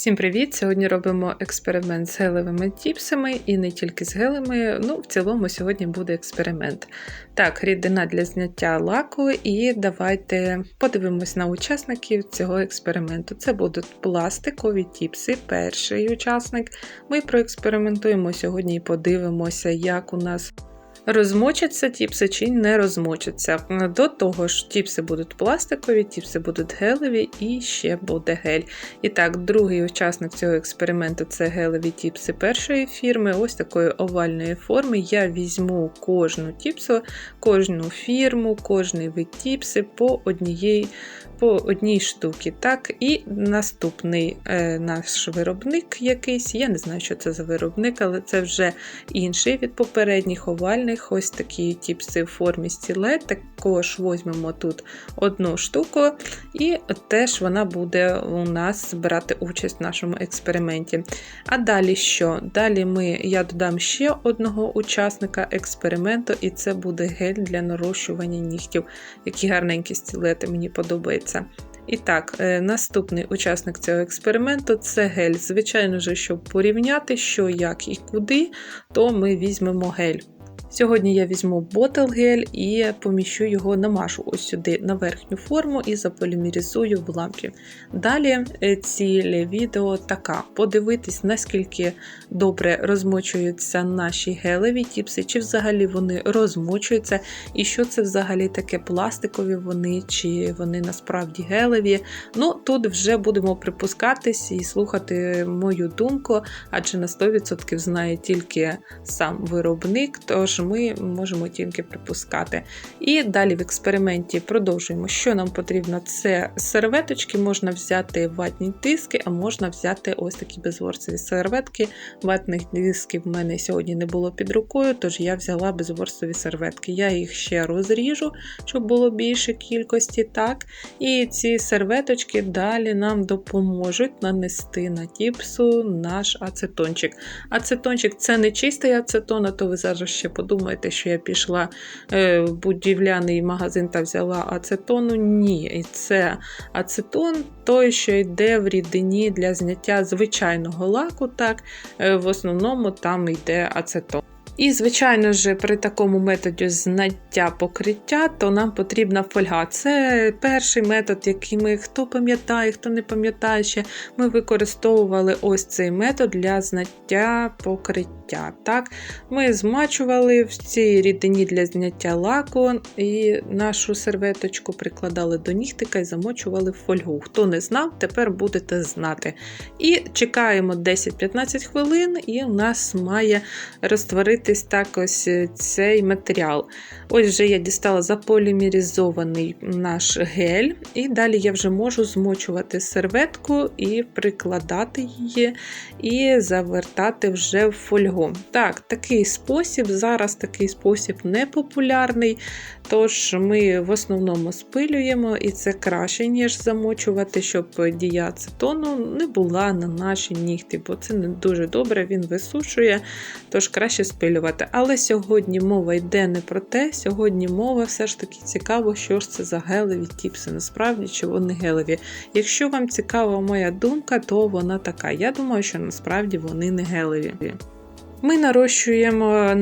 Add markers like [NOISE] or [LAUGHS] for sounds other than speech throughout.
Всім привіт! Сьогодні робимо експеримент з гелевими тіпсами і не тільки з гелеми, ну, в цілому сьогодні буде експеримент. Так, рідина для зняття лаку, і давайте подивимось на учасників цього експерименту. Це будуть пластикові тіпси, перший учасник. Ми проекспериментуємо сьогодні і подивимося, як у нас Розмочаться тіпси чи не розмочаться. До того ж, тіпси будуть пластикові, тіпси будуть гелеві і ще буде гель. І так, другий учасник цього експерименту це гелеві тіпси першої фірми, ось такої овальної форми. Я візьму кожну тіпсу, кожну фірму, кожний вид тіпси по однієї по одній штуці. Так, І наступний е, наш виробник якийсь, я не знаю, що це за виробник, але це вже інший від попередніх овальних, ось такі тіпси в формі стілет. Також візьмемо тут одну штуку, і теж вона буде у нас брати участь в нашому експерименті. А далі що? Далі ми, я додам ще одного учасника експерименту, і це буде гель для нарощування нігтів. Які гарненькі стілети, мені подобається подобається. І так, е, наступний учасник цього експерименту це гель. Звичайно ж, щоб порівняти, що, як і куди, то ми візьмемо гель. Сьогодні я візьму ботл-гель і поміщу його, намашу ось сюди на верхню форму і заполімеризую в лампі. Далі е, ціль відео така: подивитись, наскільки добре розмочуються наші гелеві тіпси, чи взагалі вони розмочуються, і що це взагалі таке пластикові вони, чи вони насправді гелеві. Ну, Тут вже будемо припускатись і слухати мою думку, адже на 100% знає тільки сам виробник. Тож ми можемо тільки припускати. І далі в експерименті продовжуємо. Що нам потрібно? Це серветочки, можна взяти ватні диски, а можна взяти ось такі безворцеві серветки. Ватних дисків в мене сьогодні не було під рукою, тож я взяла безворцеві серветки. Я їх ще розріжу, щоб було більше кількості. так. І ці серветочки далі нам допоможуть нанести на тіпсу наш ацетончик. Ацетончик це не чистий ацетон, а то ви зараз ще подумаєте думаєте, що я пішла е, в будівляний магазин та взяла ацетону. Ні, це ацетон, той, що йде в рідині для зняття звичайного лаку. так, е, В основному там йде ацетон. І, звичайно ж, при такому методі знаття покриття, то нам потрібна фольга. Це перший метод, який ми хто пам'ятає, хто не пам'ятає, ще ми використовували ось цей метод для знаття покриття. Так? Ми змачували в цій рідині для зняття лаку і нашу серветочку прикладали до нігтика і замочували в фольгу. Хто не знав, тепер будете знати. І чекаємо 10-15 хвилин, і у нас має розтворити так ось е, цей матеріал. Ось вже я дістала заполімеризований наш гель, і далі я вже можу змочувати серветку і прикладати її, і завертати вже в фольгу. Так, такий спосіб, зараз такий спосіб непопулярний, тож ми в основному спилюємо, і це краще, ніж замочувати, щоб дія ацетону не була на наші нігті, бо це не дуже добре, він висушує, тож краще спилювати. Але сьогодні мова йде не про те, сьогодні мова все ж таки цікаво, що ж це за гелеві тіпси, насправді, чи вони гелеві. Якщо вам цікава моя думка, то вона така. Я думаю, що насправді вони не гелеві. Ми нарощуємо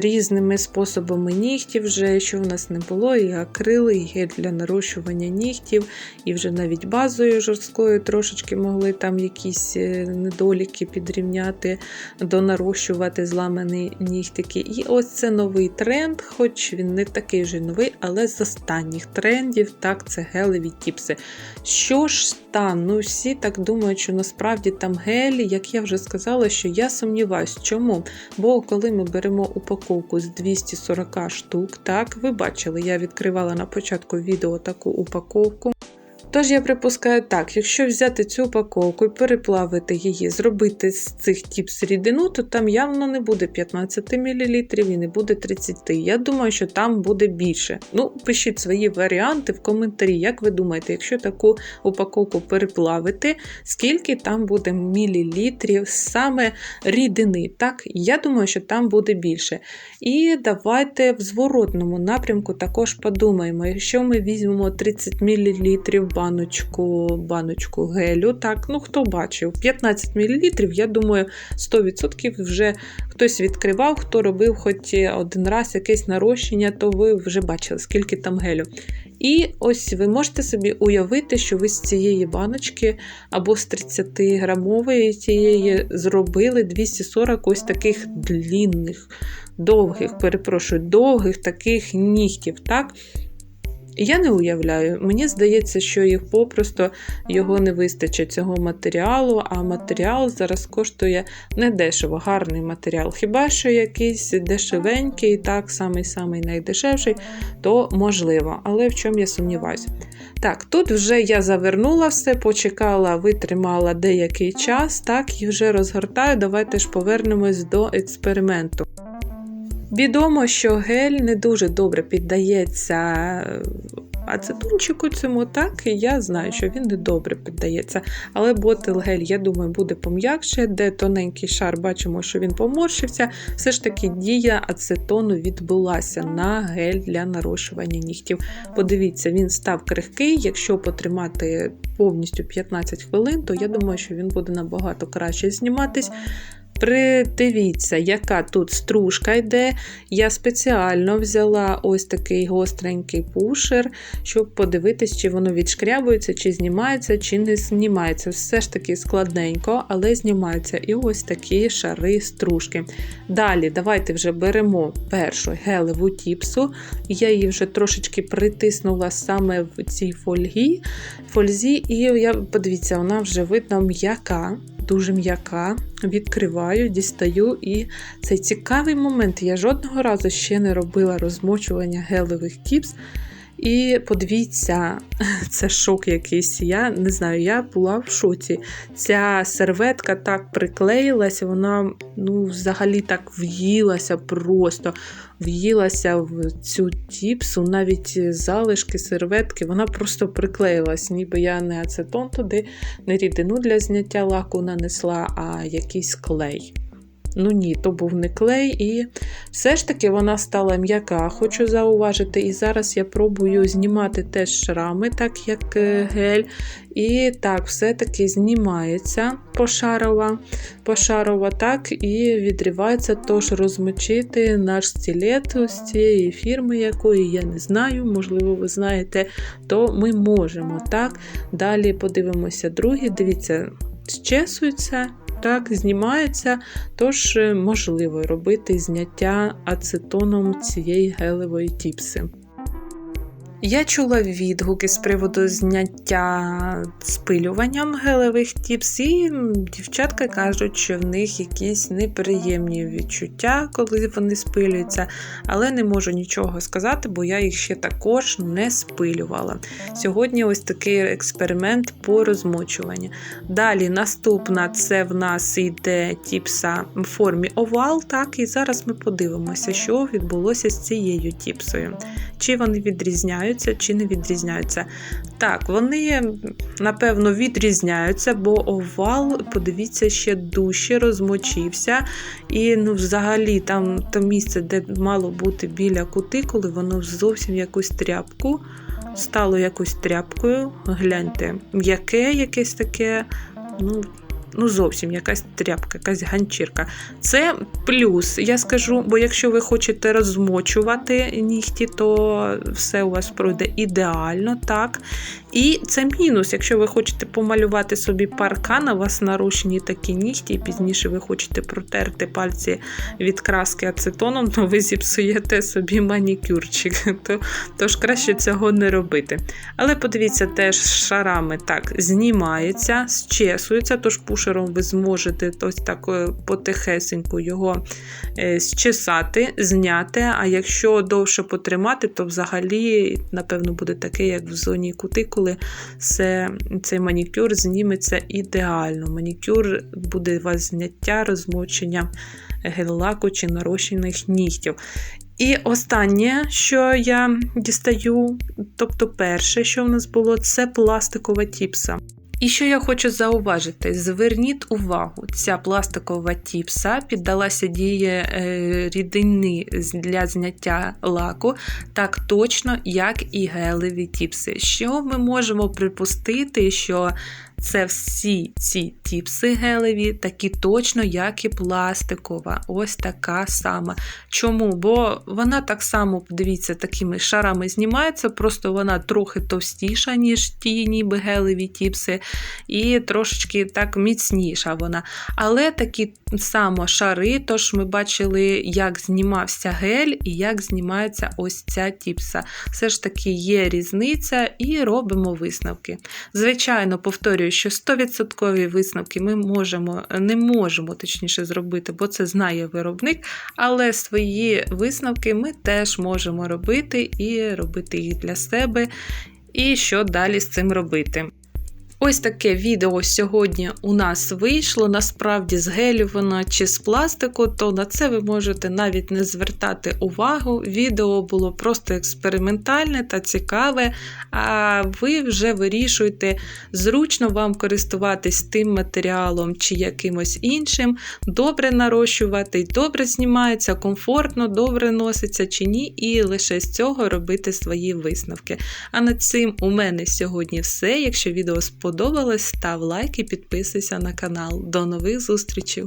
різними способами нігтів, вже що в нас не було, і акрили, і гель для нарощування нігтів, і вже навіть базою жорсткою трошечки могли там якісь е, недоліки підрівняти, донарощувати зламані нігтики. І ось це новий тренд, хоч він не такий вже новий, але з останніх трендів, так, це гелеві тіпси. Що ж стан? Ну, всі так думають, що насправді там гелі, як я вже сказала, що я сумніваюсь, чому? Бо коли ми беремо упаковку з 240 штук, так, ви бачили, я відкривала на початку відео таку упаковку. Тож я припускаю так, якщо взяти цю упаковку і переплавити її, зробити з цих тіпс рідину, то там явно не буде 15 мл і не буде 30 Я думаю, що там буде більше. Ну, пишіть свої варіанти в коментарі, як ви думаєте, якщо таку упаковку переплавити, скільки там буде мілілітрів саме рідини. Так, я думаю, що там буде більше. І давайте в зворотному напрямку також подумаємо, якщо ми візьмемо 30 мл баночку, баночку гелю. Так, ну хто бачив, 15 мл, я думаю, 100% вже хтось відкривав, хто робив хоч один раз якесь нарощення, то ви вже бачили, скільки там гелю. І ось ви можете собі уявити, що ви з цієї баночки або з 30-грамової цієї зробили 240 ось таких длінних, довгих, перепрошую, довгих таких нігтів. так? Я не уявляю, мені здається, що їх попросту його не вистачить цього матеріалу, а матеріал зараз коштує не дешево, гарний матеріал. Хіба що якийсь дешевенький, так, самий-самий найдешевший, то можливо. Але в чому я сумніваюся? Так, тут вже я завернула все, почекала, витримала деякий час, так, і вже розгортаю. Давайте ж повернемось до експерименту. Відомо, що гель не дуже добре піддається ацетончику цьому, так, і я знаю, що він не добре піддається. Але ботил гель, я думаю, буде пом'якше, де тоненький шар, бачимо, що він поморщився. Все ж таки дія ацетону відбулася на гель для нарощування нігтів. Подивіться, він став крихкий, якщо потримати повністю 15 хвилин, то я думаю, що він буде набагато краще зніматись. Придивіться, яка тут стружка йде. Я спеціально взяла ось такий гостренький пушер, щоб подивитись, чи воно відшкрябується, чи знімається, чи не знімається. Все ж таки складненько, але знімається. І ось такі шари стружки. Далі, давайте вже беремо першу гелеву тіпсу. Я її вже трошечки притиснула саме в цій фольгі, фользі, і я подивіться, вона вже видно м'яка дуже м'яка. Відкриваю, дістаю, і цей цікавий момент. Я жодного разу ще не робила розмочування гелевих кіпс. І подивіться, [LAUGHS] це шок якийсь. Я не знаю, я була в шоці. Ця серветка так приклеїлася, вона ну, взагалі так в'їлася просто в'їлася в цю тіпсу, навіть залишки серветки, вона просто приклеїлась, ніби я не ацетон туди, не рідину для зняття лаку нанесла, а якийсь клей. Ну ні, то був не клей, і все ж таки вона стала м'яка, хочу зауважити. І зараз я пробую знімати теж шрами, так як е, гель. І так, все-таки знімається пошарова, пошарова, так, і відривається, тож розмочити наш стілет з цієї фірми, якої я не знаю, можливо, ви знаєте, то ми можемо. так. Далі подивимося другий. Дивіться, щесується так знімається, тож е, можливо робити зняття ацетоном цієї гелевої тіпси. Я чула відгуки з приводу зняття спилюванням гелевих тіпс, і дівчатка кажуть, що в них якісь неприємні відчуття, коли вони спилюються, але не можу нічого сказати, бо я їх ще також не спилювала. Сьогодні ось такий експеримент по розмочуванню. Далі, наступна це в нас йде тіпса в формі овал. так, І зараз ми подивимося, що відбулося з цією тіпсою. Чи вони відрізняють відрізняються чи не відрізняються. Так, вони, напевно, відрізняються, бо овал, подивіться, ще дужче розмочився. І ну, взагалі там то місце, де мало бути біля кутикули, воно зовсім якусь тряпку. Стало якось тряпкою. Гляньте, м'яке якесь таке. ну, ну зовсім якась тряпка, якась ганчірка. Це плюс, я скажу, бо якщо ви хочете розмочувати нігті, то все у вас пройде ідеально, так. І це мінус, якщо ви хочете помалювати собі паркан, у вас нарушені такі нігті, і пізніше ви хочете протерти пальці від краски ацетоном, то ви зіпсуєте собі манікюрчик. [LAUGHS] Тож краще цього не робити. Але подивіться, теж шарами так знімається, зчесується, тож пушером ви зможете ось так е, потихесеньку його е, зчесати, зняти. А якщо довше потримати, то взагалі, напевно, буде таке, як в зоні кутикули коли все, цей манікюр зніметься ідеально. Манікюр буде у вас зняття, розмочення гель-лаку чи нарощених нігтів. І останнє, що я дістаю, тобто перше, що в нас було, це пластикова тіпса. І що я хочу зауважити: зверніть увагу, ця пластикова тіпса піддалася дії е, рідини для зняття лаку так точно, як і гелеві тіпси. Що ми можемо припустити, що це всі ці тіпси гелеві, такі точно, як і пластикова. Ось така сама. Чому? Бо вона так само, подивіться, такими шарами знімається, просто вона трохи товстіша, ніж ті, ніби гелеві тіпси, і трошечки так міцніша вона. Але такі само шари, тож ми бачили, як знімався гель і як знімається ось ця тіпса. Все ж таки є різниця, і робимо висновки. Звичайно, повторюю, що 100% висновки ми можемо, не можемо точніше зробити, бо це знає виробник, але свої висновки ми теж можемо робити і робити їх для себе. І що далі з цим робити. Ось таке відео сьогодні у нас вийшло. Насправді з воно чи з пластику, то на це ви можете навіть не звертати увагу. Відео було просто експериментальне та цікаве, а ви вже вирішуєте, зручно вам користуватись тим матеріалом чи якимось іншим, добре нарощувати, добре знімається, комфортно, добре носиться чи ні, і лише з цього робити свої висновки. А над цим у мене сьогодні все. Якщо відео сподобалось, сподобалось, став лайк і підписуйся на канал. До нових зустрічей!